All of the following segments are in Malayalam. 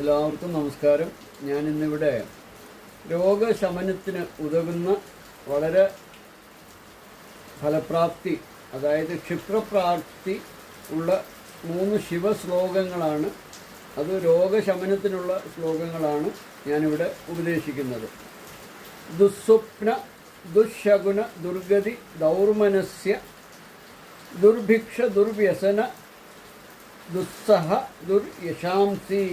എല്ലാവർക്കും നമസ്കാരം. ഞാൻ ഇന്നിവിടെ രോഗശമനത്തിന് ഉതകുന്ന വളരെ ഫലപ്രാപ്തി അതായത് ക്ഷിപ്രപ്രാപ്തി ഉള്ള മൂന്ന് ശിവശ്ലോകങ്ങളാണ്. അത് രോഗശമനത്തിനുള്ള ശ്ലോകങ്ങളാണ് ഞാനിവിടെ ഉപദേശിക്കുന്നത്. ദുസ്വപ്ന ദുശകുന ദുർഗതി ദൗർമനസ്യ ദുർഭിക്ഷ ദുർവ്യസന ദുസ്സഹ ദുർയശാംസി.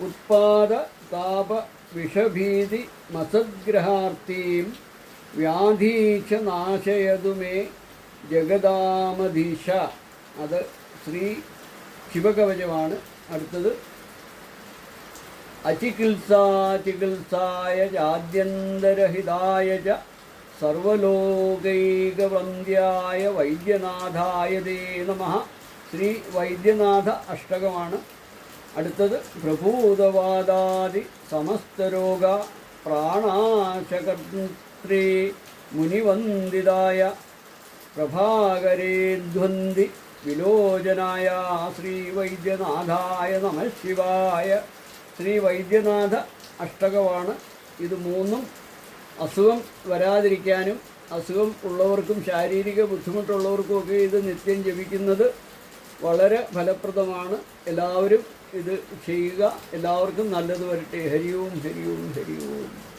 ഉത്പാദ താപ വിഷഭീതി മസദ്ഗ്രഹാർത്തീം വ്യാധീച്ച നാശയതു മേ ജഗദാമധീശ. അത് ശ്രീ ശിവകവചമാണ്. അടുത്തത് അചികിത്സാ ചികിത്സായ ചാദ്യന്തരഹിതായ ച സർവലോകൈകവന്ദ്യായ വൈദ്യനാഥായ ദേ നമ. ശ്രീ വൈദ്യനാഥ അഷ്ടകമാണ്. അടുത്തത് പ്രഭൂതവാദാദി സമസ്തരോഗ പ്രാണാശകർത്തി മുനിവന്ദിതായ പ്രഭാകരേധ്വന്തി വിലോചനായ ശ്രീവൈദ്യനാഥായ നമ ശിവായ. ശ്രീവൈദ്യനാഥ അഷ്ടകമാണ് ഇത് മൂന്നും അസുഖം വരാതിരിക്കാനും അസുഖം ഉള്ളവർക്കും ശാരീരിക ബുദ്ധിമുട്ടുള്ളവർക്കും ഒക്കെ ഇത് നിത്യം ജപിക്കുന്നത് വളരെ ഫലപ്രദമാണ്. എല്ലാവരും ഇത് ചെയ്യുക. എല്ലാവർക്കും നല്ലത് വരട്ടെ. ഹരിവും ഹരിവും ഹരിവും